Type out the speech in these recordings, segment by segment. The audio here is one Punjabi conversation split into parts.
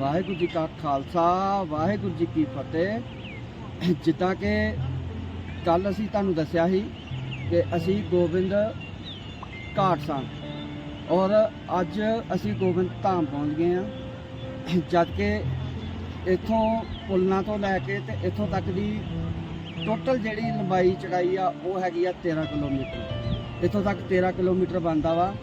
ਵਾਹਿਗੁਰੂ ਜੀ ਕਾ ਖਾਲਸਾ, ਵਾਹਿਗੁਰੂ ਜੀ ਕੀ ਫਤਿਹ। ਜਿੱਦਾਂ ਕਿ ਕੱਲ ਅਸੀਂ ਤੁਹਾਨੂੰ ਦੱਸਿਆ ਸੀ ਕਿ ਅਸੀਂ ਗੋਬਿੰਦ ਘਾਟ ਸਾਂ ਔਰ ਅੱਜ ਅਸੀਂ ਗੋਬਿੰਦ ਧਾਮ ਪਹੁੰਚ ਗਏ ਹਾਂ। ਜਦ ਕਿ ਇੱਥੋਂ ਪੁਲਨਾ ਤੋਂ ਲੈ ਕੇ ਤੇ ਇੱਥੋਂ ਤੱਕ ਦੀ ਟੋਟਲ ਜਿਹੜੀ ਲੰਬਾਈ ਚੜਾਈ ਆ, ਉਹ ਹੈਗੀ ਆ 13 ਕਿਲੋਮੀਟਰ। ਇੱਥੋਂ ਤੱਕ 13 ਕਿਲੋਮੀਟਰ ਬਣਦਾ ਵਾ।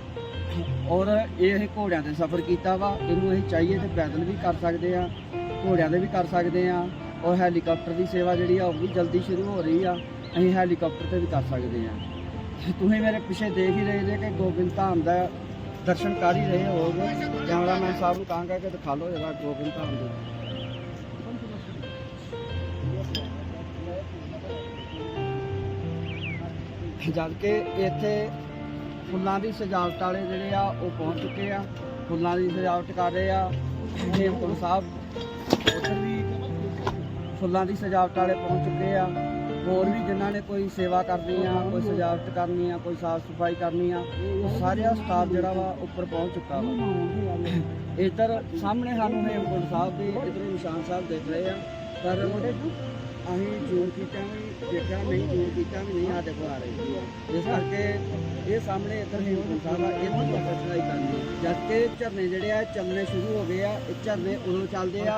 ਔਰ ਇਹ ਅਸੀਂ ਘੋੜਿਆਂ ਤੇ ਸਫ਼ਰ ਕੀਤਾ ਵਾ। ਇਹਨੂੰ ਅਸੀਂ ਚਾਹੀਏ ਤੇ ਪੈਦਲ ਵੀ ਕਰ ਸਕਦੇ ਆ, ਘੋੜਿਆਂ ਦੇ ਵੀ ਕਰ ਸਕਦੇ ਆ ਔਰ ਹੈਲੀਕਾਪਟਰ ਦੀ ਸੇਵਾ ਜਿਹੜੀ ਆ, ਉਹ ਵੀ ਜਲਦੀ ਸ਼ੁਰੂ ਹੋ ਰਹੀ ਆ। ਅਸੀਂ ਹੈਲੀਕਾਪਟਰ ਤੇ ਵੀ ਕਰ ਸਕਦੇ ਆ। ਤੁਸੀਂ ਮੇਰੇ ਪਿੱਛੇ ਦੇਖ ਹੀ ਰਹੇ ਜੇ ਕਿ ਗੋਬਿੰਦ ਧਾਮ ਦਾ ਦਰਸ਼ਨ ਕਰ ਹੀ ਰਹੇ ਹੋਗੇ ਕੈਮਰਾਮੈਨ ਸਾਹਿਬ ਨੂੰ ਕਹਾਂਗਾ ਕਿ ਦਿਖਾ ਲਓ ਜਰਾ ਗੋਬਿੰਦ ਧਾਮ ਦੇ। ਜਦ ਕਿ ਇੱਥੇ ਫੁੱਲਾਂ ਦੀ ਸਜਾਵਟ ਵਾਲੇ ਜਿਹੜੇ ਆ, ਉਹ ਪਹੁੰਚ ਚੁੱਕੇ ਆ। ਫੁੱਲਾਂ ਦੀ ਸਜਾਵਟ ਕਰ ਰਹੇ ਆ, ਹੇਮਕੁੰਟ ਸਾਹਿਬ। ਉੱਧਰ ਵੀ ਫੁੱਲਾਂ ਦੀ ਸਜਾਵਟ ਵਾਲੇ ਪਹੁੰਚ ਚੁੱਕੇ ਆ। ਹੋਰ ਵੀ ਜਿਨ੍ਹਾਂ ਨੇ ਕੋਈ ਸੇਵਾ ਕਰਨੀ ਆ, ਕੋਈ ਸਜਾਵਟ ਕਰਨੀ ਆ, ਕੋਈ ਸਾਫ਼ ਸਫ਼ਾਈ ਕਰਨੀ ਆ, ਉਹ ਸਾਰਿਆ ਸਟਾਫ ਜਿਹੜਾ ਵਾ ਉੱਪਰ ਪਹੁੰਚ ਚੁੱਕਾ ਵਾ। ਇੱਧਰ ਸਾਹਮਣੇ ਸਾਨੂੰ ਹੇਮਕੁੰਟ ਸਾਹਿਬ ਦੇ ਇੱਧਰੋਂ ਨਿਸ਼ਾਨ ਸਾਹਿਬ ਦੇਖ ਰਹੇ ਆ। ਪਰ ਅਸੀਂ ਜੂਨ ਕੀਤਾ ਵੀ, ਦੇਖਿਆ ਨਹੀਂ ਜੂਨ ਕੀਤਾ ਵੀ ਨਹੀਂ, ਸਾਡੇ ਕੋਲ ਆ ਰਹੀ ਇਸ ਕਰਕੇ ਇਹ ਸਾਹਮਣੇ ਇੱਧਰ ਹੇਮਕੁੰਟ ਸਾਹਿਬ ਆ ਇਹ ਤੋਂ ਕਰਨੀ ਜਦ ਕਿ ਝਰਨੇ ਜਿਹੜੇ ਆ, ਚੱਲਣੇ ਸ਼ੁਰੂ ਹੋ ਗਏ ਆ, ਇਹ ਝਰਨੇ ਉਦੋਂ ਚੱਲਦੇ ਆ,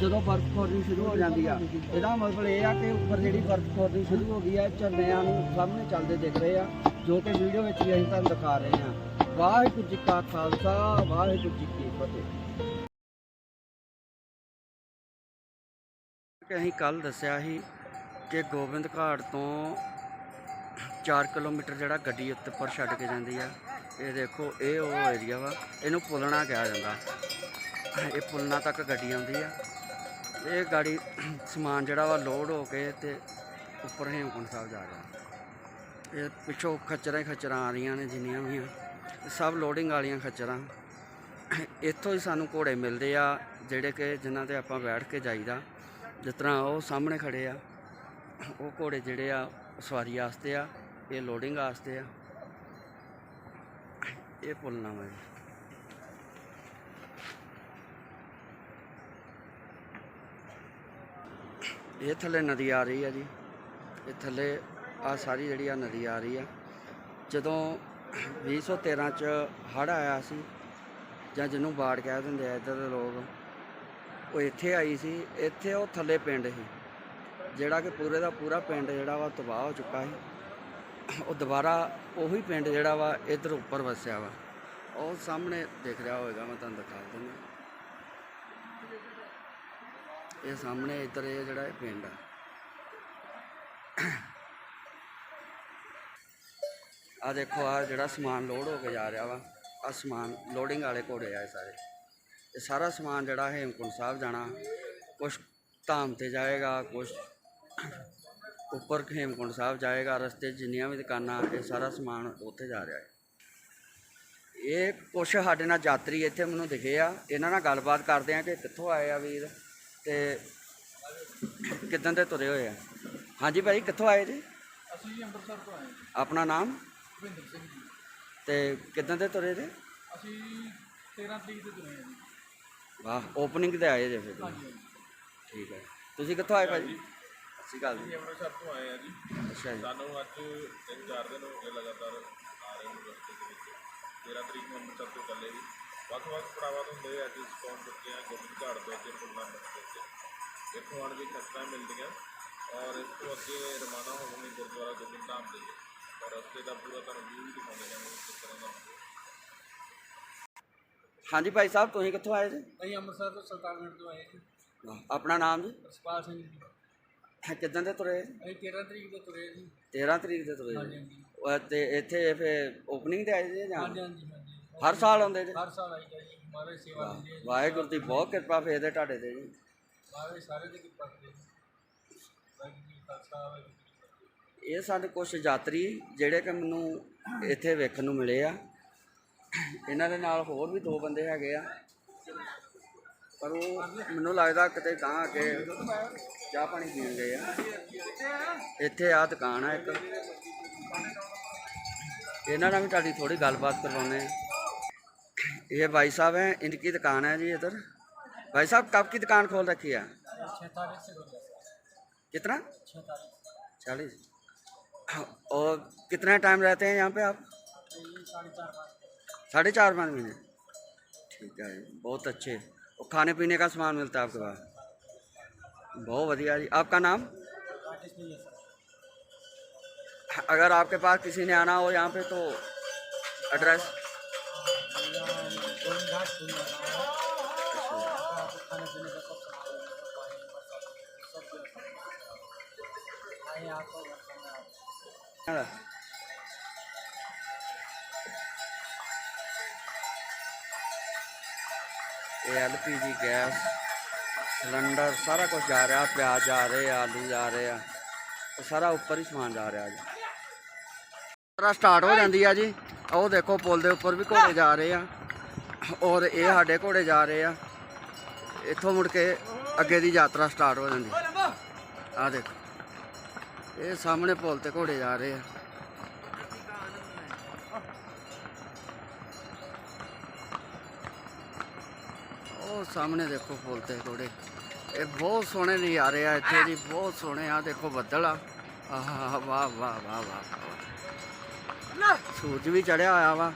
ਜਦੋਂ ਬਰਫ਼ ਖੋਰਨੀ ਸ਼ੁਰੂ ਹੋ ਜਾਂਦੀ ਆ। ਇਹਦਾ ਮਤਲਬ ਇਹ ਆ ਕਿ ਉੱਪਰ ਜਿਹੜੀ ਬਰਫ਼ ਖੋਰਨੀ ਸ਼ੁਰੂ ਹੋ ਗਈ ਆ, ਝਰਨਿਆਂ ਨੂੰ ਸਾਹਮਣੇ ਚੱਲਦੇ ਦਿਖ ਰਹੇ ਆ, ਜੋ ਕਿ ਵੀਡੀਓ ਵਿੱਚ ਵੀ ਅਸੀਂ ਤੁਹਾਨੂੰ ਦਿਖਾ ਰਹੇ ਆ ਵਾਹਿਗੁਰੂ ਜੀ ਕਾ ਖਾਲਸਾ, ਵਾਹਿਗੁਰੂ ਜੀ ਕੀ ਫਤਿਹ। ਕਿ ਅਸੀਂ ਕੱਲ ਦੱਸਿਆ ਸੀ ਕਿ ਗੋਬਿੰਦ ਘਾਟ ਤੋਂ 4 ਕਿਲੋਮੀਟਰ ਜਿਹੜਾ ਗੱਡੀ ਉੱਤੇ ਪਰ ਛੱਡ ਕੇ ਜਾਂਦੀ ਆ, ਇਹ ਦੇਖੋ, ਇਹ ਉਹ ਏਰੀਆ ਵਾ, ਇਹਨੂੰ ਪੁਲਣਾ ਕਿਹਾ ਜਾਂਦਾ। ਇਹ ਪੁਲਣਾ ਤੱਕ ਗੱਡੀ ਆਉਂਦੀ ਆ। ਇਹ ਗਾੜੀ ਸਮਾਨ ਜਿਹੜਾ ਵਾ ਲੋਡ ਹੋ ਕੇ ਤੇ ਉੱਪਰ ਹੇਮਕੁੰਟ ਸਾਹਿਬ ਜਾ ਰਿਹਾ। ਇਹ ਪਿੱਛੋਂ ਖੱਚਰਾਂ ਹੀ ਖੱਚਰਾਂ ਆ ਰਹੀਆਂ ਨੇ, ਜਿੰਨੀਆਂ ਵੀ ਆ। ਸਭ ਲੋਡਿੰਗ ਵਾਲੀਆਂ ਖੱਚਰਾਂ। ਇੱਥੋਂ ਹੀ ਸਾਨੂੰ ਘੋੜੇ ਮਿਲਦੇ ਆ, ਜਿਹੜੇ ਕਿ ਜਿਨ੍ਹਾਂ ਤੇ ਆਪਾਂ ਬੈਠ ਕੇ ਜਾਈਦਾ। ਜਿਸ ਤਰ੍ਹਾਂ ਉਹ ਸਾਹਮਣੇ ਖੜੇ ਆ, ਉਹ ਘੋੜੇ ਜਿਹੜੇ ਆ ਸਵਾਰੀ ਵਾਸਤੇ ਆ, ਇਹ ਲੋਡਿੰਗ ਵਾਸਤੇ ਆ। ਇਹ ਪੁੱਲਣਾ ਵਾ ਜੀ ਇਹ ਥੱਲੇ ਨਦੀ ਆ ਰਹੀ ਆ ਜੀ। ਇਹ ਥੱਲੇ ਆ ਸਾਰੀ ਜਿਹੜੀ ਆ ਨਦੀ ਆ ਰਹੀ ਆ। ਜਦੋਂ 2013 ਚ ਹੜ੍ਹ ਆਇਆ ਸੀ ਜਾਂ ਜਿਹਨੂੰ ਬਾੜ ਕਹਿ ਦਿੰਦੇ ਆ ਇੱਧਰ ਦੇ ਲੋਕ ਉਹ ਇੱਥੇ ਆਈ ਸੀ। ਇੱਥੇ ਉਹ ਥੱਲੇ ਪਿੰਡ ਸੀ। ਜਿਹੜਾ ਕਿ ਪੂਰੇ ਦਾ ਪੂਰਾ ਪਿੰਡ ਜਿਹੜਾ ਵਾ ਤਬਾਹ ਹੋ ਚੁੱਕਾ ਸੀ। ਉਹ ਦੁਬਾਰਾ ਉਹੀ ਪਿੰਡ ਜਿਹੜਾ ਵਾ ਇੱਧਰ ਉੱਪਰ ਵਸਿਆ ਵਾ। ਉਹ ਸਾਹਮਣੇ ਦਿਖ ਰਿਹਾ ਹੋਵੇਗਾ, ਮੈਂ ਤੁਹਾਨੂੰ ਦਿਖਾ ਦਿੰਦਾ। ਇਹ ਸਾਹਮਣੇ ਇੱਧਰ ਇਹ ਜਿਹੜਾ ਇਹ ਪਿੰਡ ਆ। ਆ ਦੇਖੋ ਆ ਜਿਹੜਾ ਸਮਾਨ ਲੋਡ ਹੋ ਕੇ ਜਾ ਰਿਹਾ ਵਾ। ਆ ਸਮਾਨ ਲੋਡਿੰਗ ਵਾਲੇ ਘੋੜੇ ਆ ਇਹ ਸਾਰੇ। ਇਹ ਸਾਰਾ ਸਮਾਨ ਜਿਹੜਾ ਹੇਮਕੁੰਟ ਸਾਹਿਬ ਜਾਣਾ ਕੁਛ ਧਾਮ ਤੇ ਜਾਏਗਾ ਕੁਛ ਉੱਪਰ ਹੇਮਕੁੰਟ ਸਾਹਿਬ ਜਾਏਗਾ ਰਸਤੇ ਜਿੰਨੀਆਂ ਵੀ ਦੁਕਾਨਾਂ ਇਹ ਸਾਰਾ ਸਮਾਨ ਉੱਥੇ ਜਾ ਰਿਹਾ ਹੈ। ਇਹ ਕੁਛ ਸਾਡੇ ਨਾਲ ਯਾਤਰੀ ਇੱਥੇ ਮੈਨੂੰ ਦਿਖੇ ਆ ਇਹਨਾਂ ਨਾਲ ਗੱਲਬਾਤ ਕਰਦੇ ਆ ਕਿ ਕਿੱਥੋਂ ਆਏ ਆ ਵੀਰ ਤੇ ਕਿੱਦਾਂ ਦੇ ਤੁਰੇ ਹੋਏ ਆ। ਹਾਂਜੀ ਭਾਈ ਕਿੱਥੋਂ ਆਏ ਜੀ? ਅਸੀਂ ਅੰਮ੍ਰਿਤਸਰ ਤੋਂ ਆਏ ਆਪਣਾ ਨਾਮ? ਭੁਪਿੰਦਰ ਸਿੰਘ ਜੀ। ਤੇ ਕਿੱਦਾਂ ਦੇ ਤੁਰੇ ਜੀ? ਅਸੀਂ 13 ਤਰੀਕ ਦੇ ਤੁਰੇ ਹਾਂ ਜੀ। ਵਾਹ। ਓਪਨਿੰਗ ਤੇ ਆਏ ਜੇ ਫਿਰ ਤੁਸੀਂ। ਠੀਕ ਹੈ। ਤੁਸੀਂ ਕਿੱਥੋਂ ਆਏ ਭਾਜੀ? ਅਸੀਂ ਗੱਲ ਅਸੀਂ ਅੰਮ੍ਰਿਤਸਰ ਤੋਂ ਆਏ ਆ ਜੀ। ਅੱਛਾ ਜੀ। ਸਾਨੂੰ ਅੱਜ ਤਿੰਨ ਚਾਰ ਦਿਨ ਹੋ ਗਏ ਲਗਾਤਾਰ ਆ ਰਹੇ ਨੂੰ ਰਸਤੇ ਦੇ ਵਿੱਚ। 13 ਤਰੀਕ ਨੂੰ ਅੰਮ੍ਰਿਤਸਰ ਤੋਂ ਚੱਲੇ ਜੀ। ਵੱਖ-ਵੱਖ ਪੜਾਵਾਂ ਤੋਂ ਹੁੰਦੇ ਅੱਜ ਪਹੁੰਚ ਚੁੱਕੇ ਹਾਂ ਗੋਬਿੰਦ ਘਾਟ ਦੇ ਉੱਤੇ ਪੁੱਲਾਂ ਰਸਤੇ ਤੇ। ਇੱਥੋਂ ਆਣ ਕੇ ਖਸਤਾਂ ਮਿਲਦੀਆਂ ਔਰ ਇਸ ਤੋਂ ਅੱਗੇ ਰਵਾਨਾ ਹੋਵਾਂਗੇ ਗੁਰਦੁਆਰਾ ਗੋਬਿੰਦ ਧਾਮ ਦੇ ਲਈ ਔਰ ਰਸਤੇ ਦਾ ਪੂਰਾ ਤੁਹਾਨੂੰ ਵਿਊ ਦਿਖਾਉਂਦੇ ਜਾਵਾਂਗੇ ਕਿਸ ਤਰ੍ਹਾਂ ਦਾ ਹੁੰਦਾ। ਹਾਂਜੀ ਭਾਈ ਸਾਹਿਬ ਤੁਸੀਂ ਕਿੱਥੋਂ ਆਏ ਜੀ? ਅਸੀਂ ਅੰਮ੍ਰਿਤਸਰ ਤੋਂ ਸੁਲਤਾਨਗੰਜ ਤੋਂ ਆਏ ਜੀ। ਆਪਣਾ ਨਾਮ ਜੀ? ਰਸਪਾਲ ਸਿੰਘ ਜੀ। ਕਿੱਦਾਂ ਦੇ ਤੁਰੇ ਅਸੀਂ 13 ਤਰੀਕ ਦੇ ਤੁਰੇ ਜੀ। 13 ਤਰੀਕ ਦੇ ਤੁਰੇ ਹਾਂਜੀ ਹਾਂਜੀ। ਉਹ ਤੇ ਇੱਥੇ ਫਿਰ ਓਪਨਿੰਗ ਤੇ ਆਏ ਜੀ ਜਾਂ? ਹਾਂਜੀ ਹਾਂਜੀ ਹਾਂਜੀ। ਹਰ ਸਾਲ ਆਉਂਦੇ ਜੀ? ਹਰ ਸਾਲ ਆਈਦਾ ਜੀ। ਮਹਾਰਾਜ ਸੇਵਾ ਦਿੰਦੇ ਆ ਜੀ। ਵਾਹਿਗੁਰੂ ਦੀ ਬਹੁਤ ਕਿਰਪਾ ਫੇਰ ਦੇ ਤੁਹਾਡੇ ਤੇ ਜੀ। ਮਹਾਰਾਜ ਸਾਰੇ ਦੀ ਕਿਰਪਾ ਕਰੇ ਜੀ। ਵਾਹਿਗੁਰੂ ਜੀ ਕਾ ਖਾਲਸਾ ਵਾਹਿਗੁਰੂ ਜੀ ਕੀ ਫਤਿਹ। ਇਹ ਸਾਡੇ ਕੁਝ ਯਾਤਰੀ ਜਿਹੜੇ ਕਿ ਮੈਨੂੰ ਇੱਥੇ ਵੇਖਣ ਨੂੰ ਮਿਲੇ ਆ। ਇਹਨਾਂ ਦੇ ਨਾਲ ਹੋਰ ਵੀ ਦੋ ਬੰਦੇ ਹੈਗੇ ਆ ਪਰ ਉਹ ਮੈਨੂੰ ਲੱਗਦਾ ਕਿਤੇ ਗਾਂ ਅੱਗੇ ਚਾਹ ਪਾਣੀ ਪੀਣ ਗਏ ਆ ਇੱਥੇ ਆ ਦੁਕਾਨ ਆ ਇੱਕ ਇਹਨਾਂ ਨਾਲ ਵੀ ਤੁਹਾਡੀ ਥੋੜੀ ਗੱਲਬਾਤ ਕਰਵਾਉਣੇ ਆ ये भाई साहब हैं इनकी दुकान है जी इधर भाई साहब कब की दुकान खोल रखी है छः तारीख से खुल गया कितना छः तारीख चालीस और कितना टाइम रहते हैं यहाँ पे आप से ये साढ़े चार पाँच महीने। ठीक है, बहुत अच्छे। और खाने पीने का सामान मिलता है आपके पास? बहुत बढ़िया जी। आपका नाम? अगर आपके पास किसी ने आना हो यहाँ पे तो एड्रेस? यहाँ ਇਹ ਐਲਪੀਜੀ ਗੈਸ, ਸਿਲੰਡਰ, ਸਾਰਾ ਕੁਝ ਜਾ ਰਿਹਾ, ਪਿਆਜ਼ ਜਾ ਰਹੇ ਆਲੂ ਜਾ ਰਹੇ ਆ ਇਹ ਸਾਰਾ ਉੱਪਰ ਹੀ ਸਮਾਨ ਜਾ ਰਿਹਾ ਜੀ। ਸਾਰਾ ਸਟਾਰਟ ਹੋ ਜਾਂਦੀ ਆ ਜੀ। ਉਹ ਦੇਖੋ, ਪੁਲ ਦੇ ਉੱਪਰ ਵੀ ਘੋੜੇ ਜਾ ਰਹੇ ਆ। ਔਰ ਇਹ ਸਾਡੇ ਘੋੜੇ ਜਾ ਰਹੇ ਆ। ਇੱਥੋਂ ਮੁੜ ਕੇ ਅੱਗੇ ਦੀ ਯਾਤਰਾ ਸਟਾਰਟ ਹੋ ਜਾਂਦੀ। ਆ ਦੇਖੋ। ਇਹ ਸਾਹਮਣੇ ਪੁਲ ਤੇ ਘੋੜੇ ਜਾ ਰਹੇ ਆ। ਉਹ ਸਾਹਮਣੇ ਦੇਖੋ ਪੁਲ ਤੇ ਘੋੜੇ ਇਹ ਬਹੁਤ ਸੋਹਣੇ ਨਜ਼ਾਰੇ ਆ ਇੱਥੇ ਜੀ ਬਹੁਤ ਸੋਹਣੇ ਆ ਦੇਖੋ ਬੱਦਲ ਆ। ਆਹ ਵਾਹ ਵਾਹ ਵਾਹ ਵਾਹ। ਸੂਰਜ ਵੀ ਚੜਿਆ ਹੋਇਆ ਵਾ।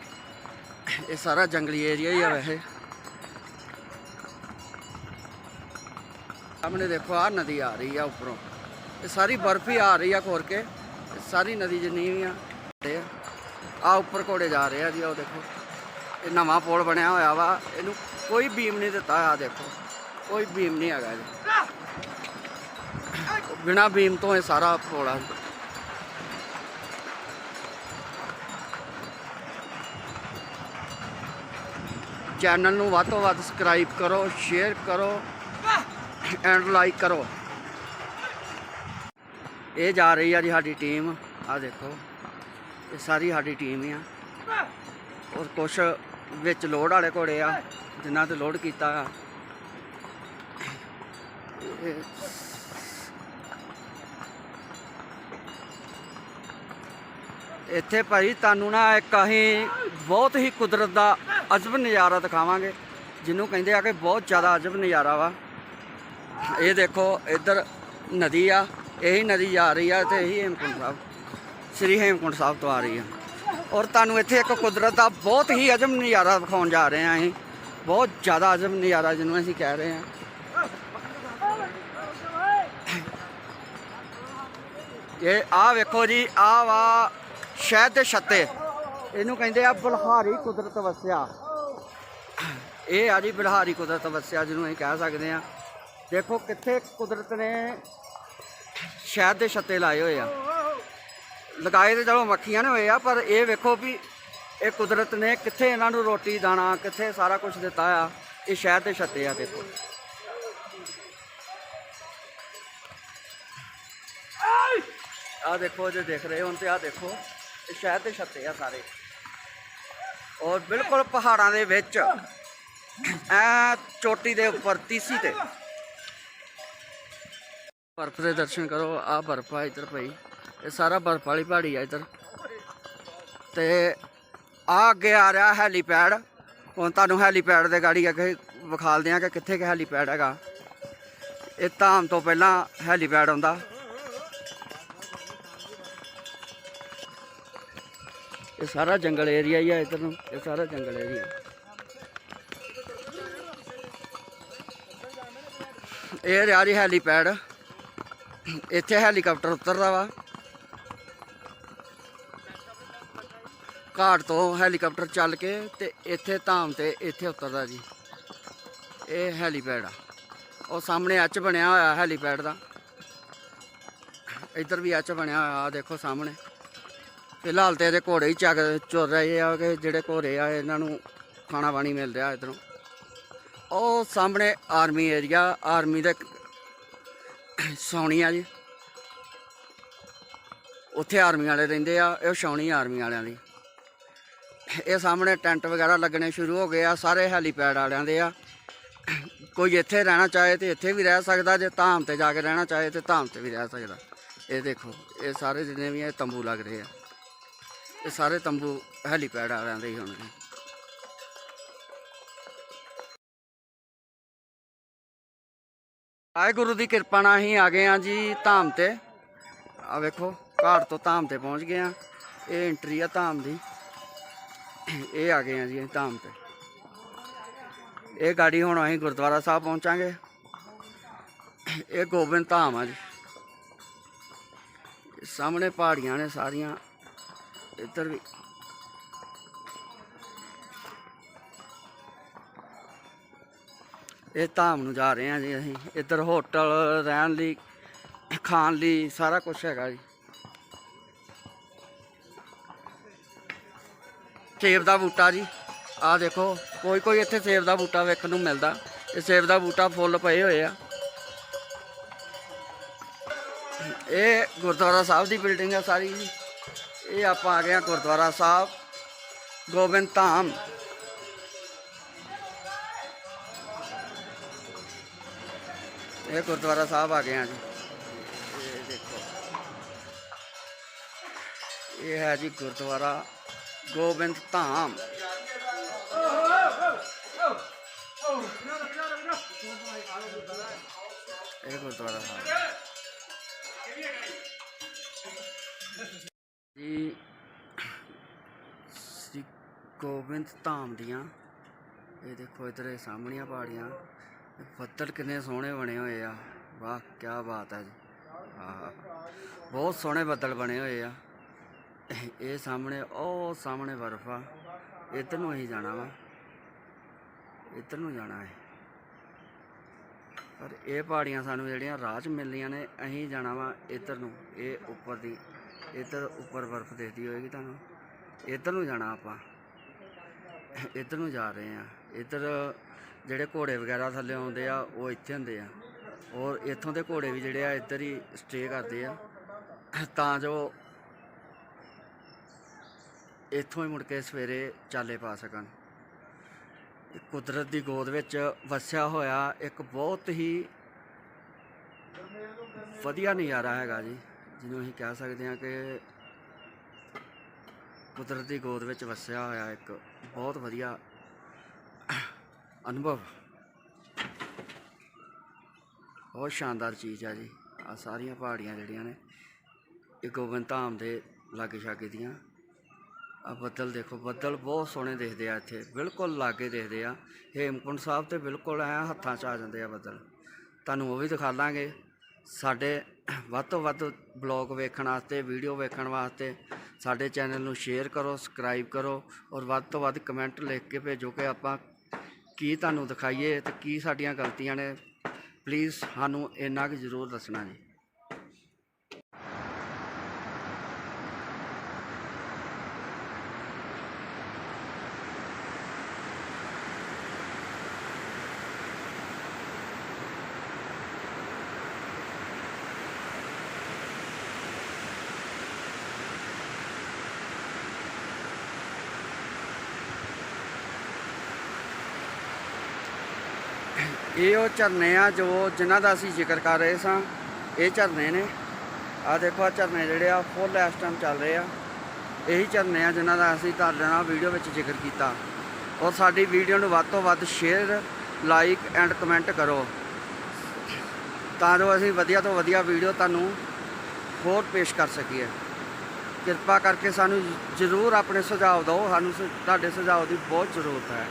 ਇਹ ਸਾਰਾ ਜੰਗਲੀ ਏਰੀਆ ਹੀ ਆ ਵੈਸੇ। ਸਾਹਮਣੇ ਦੇਖੋ ਆ ਨਦੀ ਆ ਰਹੀ ਆ ਉੱਪਰੋਂ। ਇਹ ਸਾਰੀ ਬਰਫ ਹੀ ਆ ਰਹੀ ਆ ਖੋਰ ਕੇ। ਸਾਰੀ ਨਦੀ ਜਿੰਨੀ ਵੀ ਆ ਆ। ਉੱਪਰ ਘੋੜੇ ਜਾ ਰਹੇ ਆ ਜੀ ਉਹ ਦੇਖੋ। ਇਹ ਨਵਾਂ ਪੁਲ ਬਣਿਆ ਹੋਇਆ ਵਾ। ਇਹਨੂੰ ਕੋਈ ਬੀਮ ਨਹੀਂ ਦਿੱਤਾ ਆ ਦੇਖੋ। ਕੋਈ ਬੀਮ ਨਹੀਂ ਹੈਗਾ ਜੀ ਬਿਨਾ ਬੀਮ ਤੋਂ ਇਹ ਸਾਰਾ ਪੁਲ ਚੈਨਲ ਨੂੰ ਵੱਧ ਤੋਂ ਵੱਧ ਸਬਸਕ੍ਰਾਈਬ ਕਰੋ ਸ਼ੇਅਰ ਕਰੋ ਐਂਡ ਲਾਈਕ ਕਰੋ। ਇਹ ਜਾ ਰਹੀ ਆ ਜੀ ਸਾਡੀ ਟੀਮ ਆ ਦੇਖੋ। ਇਹ ਸਾਰੀ ਸਾਡੀ ਟੀਮ ਆ। ਔਰ ਕੁਛ ਵਿੱਚ ਲੋਡ ਵਾਲੇ ਘੋੜੇ ਆ। ਜਿਨ੍ਹਾਂ ਤੇ ਲੋਡ ਕੀਤਾ ਆ। ਇਹ ਇੱਥੇ ਭਾਈ ਤੁਹਾਨੂੰ ਨਾ ਇੱਕ ਅਸੀਂ ਬਹੁਤ ਹੀ ਕੁਦਰਤ ਦਾ ਅਜਬ ਨਜ਼ਾਰਾ ਦਿਖਾਵਾਂਗੇ, ਜਿਹਨੂੰ ਕਹਿੰਦੇ ਆ ਕਿ ਬਹੁਤ ਜ਼ਿਆਦਾ ਅਜਬ ਨਜ਼ਾਰਾ ਵਾ। ਇਹ ਦੇਖੋ, ਇੱਧਰ ਨਦੀ ਆ, ਇਹੀ ਨਦੀ ਜਾ ਰਹੀ ਆ ਤੇ ਇਹੀ ਹੇਮਕੁੰਟ ਸਾਹਿਬ, ਸ੍ਰੀ ਹੇਮਕੁੰਟ ਸਾਹਿਬ ਤੋਂ ਆ ਰਹੀ ਆ। ਔਰ ਤੁਹਾਨੂੰ ਇੱਥੇ ਇੱਕ ਕੁਦਰਤ ਦਾ ਬਹੁਤ ਹੀ ਅਜਬ ਨਜ਼ਾਰਾ ਦਿਖਾਉਣ ਜਾ ਰਹੇ ਆ ਅਸੀਂ। ਬਹੁਤ ਜ਼ਿਆਦਾ ਅਜ਼ਮ ਨਜ਼ਾਰਾ ਜਿਹਨੂੰ ਅਸੀਂ ਕਹਿ ਰਹੇ ਹਾਂ। ਇਹ ਆ ਵੇਖੋ ਜੀ ਆ ਵਾ ਸ਼ਹਿਦ ਦੇ ਛੱਤੇ। ਇਹਨੂੰ ਕਹਿੰਦੇ ਆ ਬਲਹਾਰੀ ਕੁਦਰਤ ਵਸਿਆ। ਇਹ ਆ ਜੀ ਬਲਹਾਰੀ ਕੁਦਰਤ ਵਸਿਆ ਜਿਹਨੂੰ ਅਸੀਂ ਕਹਿ ਸਕਦੇ ਆ ਦੇਖੋ ਕਿੱਥੇ ਕੁਦਰਤ ਨੇ ਸ਼ਹਿਦ ਦੇ ਛੱਤੇ ਲਾਏ ਹੋਏ ਆ। ਲਗਾਏ ਤੇ ਚਲੋ ਮੱਖੀਆਂ ਨੇ ਹੋਏ ਆ, ਪਰ ਇਹ ਵੇਖੋ ਵੀ ਇਹ ਕੁਦਰਤ ਨੇ ਕਿੱਥੇ ਇਹਨਾਂ ਨੂੰ ਰੋਟੀ, ਦਾਣਾ, ਕਿੱਥੇ ਸਾਰਾ ਕੁਝ ਦਿੱਤਾ ਆ, ਇਹ ਸ਼ਹਿਰ ਦੇ ਛੱਤੇ ਆ ਦੇਖੋ। ਆ ਦੇਖੋ, ਜੇ ਦੇਖ ਰਹੇ ਹੋ ਤੇ ਆ ਦੇਖੋ, ਇਹ ਸ਼ਹਿਰ ਦੇ ਛੱਤੇ ਆ ਸਾਰੇ। ਔਰ ਬਿਲਕੁਲ ਪਹਾੜਾਂ ਦੇ ਵਿੱਚ, ਐ ਚੋਟੀ ਦੇ ਉੱਪਰ, ਤੀਸੀ ਤੇ। ਬਰਫ਼ ਦੇ ਦਰਸ਼ਨ ਕਰੋ ਆ ਬਰਫ਼ ਆ ਇੱਧਰ ਪਈ ਇਹ ਸਾਰਾ ਬਰਫ਼ ਵਾਲੀ ਪਹਾੜੀ ਆ ਇੱਧਰ। ਤੇ ਆ ਅੱਗੇ ਆ ਰਿਹਾ ਹੈਲੀਪੈਡ। ਹੁਣ ਤੁਹਾਨੂੰ ਹੈਲੀਪੈਡ ਦੇ ਗਾੜੀ ਅੱਗੇ ਵਿਖਾਲਦੇ ਆ ਕਿ ਕਿੱਥੇ ਕਿ ਹੈਲੀਪੈਡ ਹੈਗਾ। ਇਹ ਧਾਮ ਤੋਂ ਪਹਿਲਾਂ ਹੈਲੀਪੈਡ ਆਉਂਦਾ। ਇਹ ਸਾਰਾ ਜੰਗਲ ਏਰੀਆ ਹੀ ਆ ਇੱਧਰ ਨੂੰ। ਇਹ ਸਾਰਾ ਜੰਗਲ ਏਰੀਆ। ਇਹ ਰਿਹਾ ਜੀ ਹੈਲੀਪੈਡ। ਇੱਥੇ ਹੈਲੀਕਾਪਟਰ ਉਤਰਦਾ ਵਾ। ਘਾਟ ਤੋਂ ਹੈਲੀਕਾਪਟਰ ਚੱਲ ਕੇ ਤੇ ਇੱਥੇ ਧਾਮ ਤੇ ਇੱਥੇ ਉਤਰਦਾ ਜੀ। ਇਹ ਹੈਲੀਪੈਡ ਆ। ਉਹ ਸਾਹਮਣੇ ਐਚ ਬਣਿਆ ਹੋਇਆ ਹੈਲੀਪੈਡ ਦਾ। ਇੱਧਰ ਵੀ ਐਚ ਬਣਿਆ ਹੋਇਆ ਆ ਦੇਖੋ ਸਾਹਮਣੇ। ਫਿਲਹਾਲ ਤੇ ਇਹਦੇ ਘੋੜੇ ਹੀ ਚੱਕ ਚੁਰ ਰਹੇ ਆ ਕਿ ਜਿਹੜੇ ਘੋੜੇ ਆ, ਇਹਨਾਂ ਨੂੰ ਖਾਣਾ ਪਾਣੀ ਮਿਲ ਰਿਹਾ ਇਧਰੋਂ। ਉਹ ਸਾਹਮਣੇ ਆਰਮੀ ਏਰੀਆ, ਆਰਮੀ ਦੇ ਸੌਣੀ ਆ ਜੀ। ਉੱਥੇ ਆਰਮੀ ਵਾਲੇ ਰਹਿੰਦੇ ਆ, ਇਹ ਛਾਉਣੀ ਆਰਮੀ ਵਾਲਿਆਂ ਦੀ। ਇਹ ਸਾਹਮਣੇ ਟੈਂਟ ਵਗੈਰਾ ਲੱਗਣੇ ਸ਼ੁਰੂ ਹੋ ਗਏ ਆ, ਸਾਰੇ ਹੈਲੀਪੈਡ ਵਾਲਿਆਂ ਦੇ ਆ। ਕੋਈ ਇੱਥੇ ਰਹਿਣਾ ਚਾਹੇ ਤੇ ਇੱਥੇ ਵੀ ਰਹਿ ਸਕਦਾ, ਜੇ ਧਾਮ ਤੇ ਜਾ ਕੇ ਰਹਿਣਾ ਚਾਹੇ ਤੇ ਧਾਮ ਤੇ ਵੀ ਰਹਿ ਸਕਦਾ। ਇਹ ਦੇਖੋ, ਇਹ ਸਾਰੇ ਜਿੰਨੇ ਵੀ ਇਹ ਤੰਬੂ ਲੱਗ ਰਹੇ ਆ, ਇਹ ਸਾਰੇ ਤੰਬੂ ਹੈਲੀਪੈਡ ਵਾਲਿਆਂ ਦੇ ਹੀ ਹੋਣਗੇ ਵਾਹਿਗੁਰੂ ਦੀ ਕਿਰਪਾ ਨਾਲ ਹੀ ਆ ਗਏ ਆ ਜੀ ਧਾਮ ਤੇ। ਆ ਵੇਖੋ, ਘਾਟ ਤੋਂ ਧਾਮ ਤੇ ਪਹੁੰਚ ਗਏ ਆ ਇਹ ਐਂਟਰੀ ਆ ਧਾਮ ਦੀ। ਇਹ ਆ ਗਏ ਆ ਜੀ, ਅਸੀਂ ਧਾਮ ਤੇ। ਇਹ ਗਾੜੀ ਹੁਣ ਅਸੀਂ ਗੁਰਦੁਆਰਾ ਸਾਹਿਬ ਪਹੁੰਚਾਂਗੇ। ਇਹ ਗੋਬਿੰਦ ਧਾਮ ਆ ਜੀ। ਸਾਹਮਣੇ ਪਹਾੜੀਆਂ ਨੇ ਸਾਰੀਆਂ। ਇੱਧਰ ਵੀ। ਇਹ ਧਾਮ ਨੂੰ ਜਾ ਰਹੇ ਹਾਂ ਜੀ ਅਸੀਂ। ਇੱਧਰ ਹੋਟਲ ਰਹਿਣ ਲਈ, ਖਾਣ ਲਈ ਸਾਰਾ ਕੁਝ ਹੈਗਾ ਜੀ। ਸੇਬ ਦਾ ਬੂਟਾ ਜੀ। ਆ ਦੇਖੋ, ਕੋਈ ਕੋਈ ਇੱਥੇ ਸੇਬ ਦਾ ਬੂਟਾ ਵੇਖਣ ਨੂੰ ਮਿਲਦਾ। ਇਹ ਸੇਬ ਦਾ ਬੂਟਾ ਫੁੱਲ ਪਏ ਹੋਏ ਆ। ਇਹ ਗੁਰਦੁਆਰਾ ਸਾਹਿਬ ਦੀ ਬਿਲਡਿੰਗ ਆ ਸਾਰੀ ਜੀ। ਇਹ ਆਪਾਂ ਆ ਗਏ ਆ ਗੁਰਦੁਆਰਾ ਸਾਹਿਬ, ਗੋਬਿੰਦ ਧਾਮ। ਇਹ ਗੁਰਦੁਆਰਾ ਸਾਹਿਬ ਆ ਗਏ ਆ ਜੀ। ਇਹ ਦੇਖੋ। ਇਹ ਹੈ ਜੀ ਗੁਰਦੁਆਰਾ ਗੋਬਿੰਦ ਧਾਮ। ਇਹ ਗੁਰਦੁਆਰਾ ਸਾਹਿਬ। ਜੀ, ਸ੍ਰੀ ਗੋਬਿੰਦ ਧਾਮ ਦੀਆਂ, ਇਹ ਦੇਖੋ ਇਧਰ ਇਹ ਸਾਹਮਣੀਆਂ ਪਹਾੜੀਆਂ। ਇਹ ਬੱਦਲ ਕਿੰਨੇ ਸੋਹਣੇ ਬਣੇ ਹੋਏ ਆ। ਵਾਹ ਕੀ ਬਾਤ ਹੈ ਜੀ। ਆਹ ਬਹੁਤ ਸੋਹਣੇ ਬੱਦਲ ਬਣੇ ਹੋਏ ਆ। ਇਹ ਸਾਹਮਣੇ, ਉਹ ਸਾਹਮਣੇ ਬਰਫ ਆ। ਇੱਧਰ ਨੂੰ ਅਸੀਂ ਜਾਣਾ ਵਾ। ਇੱਧਰ ਨੂੰ ਜਾਣਾ ਹੈ ਪਰ ਇਹ ਪਹਾੜੀਆਂ ਸਾਨੂੰ ਜਿਹੜੀਆਂ ਰਾਹ 'ਚ ਮਿਲਦੀਆਂ ਨੇ, ਅਸੀਂ ਜਾਣਾ ਵਾ ਇੱਧਰ ਨੂੰ, ਇਹ ਉੱਪਰ ਦੀ। ਇੱਧਰ ਉੱਪਰ ਬਰਫ਼ ਦਿਖਦੀ ਹੋਏਗੀ ਤੁਹਾਨੂੰ। ਇੱਧਰ ਨੂੰ ਜਾਣਾ ਆਪਾਂ। ਇੱਧਰ ਨੂੰ ਜਾ ਰਹੇ ਆ ਇੱਧਰ ਜਿਹੜੇ ਘੋੜੇ ਵਗੈਰਾ ਥੱਲੇ ਆਉਂਦੇ ਆ, ਉਹ ਇੱਥੇ ਹੁੰਦੇ ਆ। ਔਰ ਇੱਥੋਂ ਦੇ ਘੋੜੇ ਵੀ ਜਿਹੜੇ ਆ, ਇੱਧਰ ਹੀ ਸਟੇ ਕਰਦੇ ਆ। ਤਾਂ ਜੋ ਇੱਥੋਂ ਹੀ ਮੁੜ ਕੇ ਸਵੇਰੇ ਚਾਲੇ ਪਾ ਸਕਣ। ਕੁਦਰਤ ਦੀ ਗੋਦ ਵਿੱਚ ਵਸਿਆ ਹੋਇਆ ਇੱਕ ਬਹੁਤ ਹੀ ਵਧੀਆ ਨਜ਼ਾਰਾ ਹੈਗਾ ਜੀ, ਜਿਹਨੂੰ ਅਸੀਂ ਕਹਿ ਸਕਦੇ ਹਾਂ ਕਿ ਕੁਦਰਤ ਦੀ ਗੋਦ ਵਿੱਚ ਵਸਿਆ ਹੋਇਆ ਇੱਕ ਬਹੁਤ ਵਧੀਆ ਅਨੁਭਵ। ਬਹੁਤ ਸ਼ਾਨਦਾਰ ਚੀਜ਼ ਆ ਜੀ ਆ ਸਾਰੀਆਂ ਪਹਾੜੀਆਂ ਜਿਹੜੀਆਂ ਨੇ, ਇਹ ਗੋਬਿੰਦ ਧਾਮ ਦੇ ਲਾਗੇ ਛਾਗੇ ਦੀਆਂ। ਆ ਬੱਦਲ ਦੇਖੋ, ਬੱਦਲ ਬਹੁਤ ਸੋਹਣੇ ਦਿਖਦੇ ਆ ਇੱਥੇ, ਬਿਲਕੁਲ ਲਾਗੇ ਦਿਖਦੇ ਆ। ਹੇਮਕੁੰਟ ਸਾਹਿਬ ਤੇ ਬਿਲਕੁਲ ਐ ਹੱਥਾਂ 'ਚ ਆ ਜਾਂਦੇ ਆ ਬੱਦਲ। ਤੁਹਾਨੂੰ ਉਹ ਵੀ ਦਿਖਾ ਲਾਂਗੇ ਸਾਡੇ ਵੱਧ ਤੋਂ ਵੱਧ ਬਲੌਗ ਵੇਖਣ ਵਾਸਤੇ, ਵੀਡੀਓ ਵੇਖਣ ਵਾਸਤੇ ਸਾਡੇ ਚੈਨਲ ਨੂੰ ਸ਼ੇਅਰ ਕਰੋ, ਸਬਸਕ੍ਰਾਈਬ ਕਰੋ ਔਰ ਵੱਧ ਤੋਂ ਵੱਧ ਕਮੈਂਟ ਲਿਖ ਕੇ ਭੇਜੋ ਕਿ ਆਪਾਂ ਕੀ ਤੁਹਾਨੂੰ ਦਿਖਾਈਏ ਤੇ ਕੀ ਸਾਡੀਆਂ ਗਲਤੀਆਂ ਨੇ। ਪਲੀਜ਼ ਸਾਨੂੰ ਇੰਨਾ ਕੁ ਜ਼ਰੂਰ ਦੱਸਣਾ ਜੀ। ਇਹ ਉਹ ਝਰਨੇ ਆ ਜੋ ਜਿਨ੍ਹਾਂ ਦਾ ਅਸੀਂ ਜ਼ਿਕਰ ਕਰ ਰਹੇ ਸਾਂ। ਇਹ ਝਰਨੇ ਨੇ। ਆ ਦੇਖੋ ਆ ਝਰਨੇ ਜਿਹੜੇ ਆ ਫੁੱਲ ਇਸ ਟਾਈਮ ਚੱਲ ਰਹੇ ਆ। ਇਹੀ ਝਰਨੇ ਆ ਜਿਨ੍ਹਾਂ ਦਾ ਅਸੀਂ ਤੁਹਾਡੇ ਨਾਲ ਵੀਡੀਓ ਵਿੱਚ ਜ਼ਿਕਰ ਕੀਤਾ। ਔਰ ਸਾਡੀ ਵੀਡੀਓ ਨੂੰ ਵੱਧ ਤੋਂ ਵੱਧ ਸ਼ੇਅਰ ਲਾਈਕ ਐਂਡ ਕਮੈਂਟ ਕਰੋ। ਤਾਂ ਜੋ ਅਸੀਂ ਵਧੀਆ ਤੋਂ ਵਧੀਆ ਵੀਡੀਓ ਤੁਹਾਨੂੰ ਹੋਰ ਪੇਸ਼ ਕਰ ਸਕੀਏ। ਕਿਰਪਾ ਕਰਕੇ ਸਾਨੂੰ ਜ਼ਰੂਰ ਆਪਣੇ ਸੁਝਾਅ ਦਿਓ। ਸਾਨੂੰ ਸੁ- ਤੁਹਾਡੇ ਸੁਝਾਅ ਦੀ ਬਹੁਤ ਜ਼ਰੂਰਤ ਹੈ।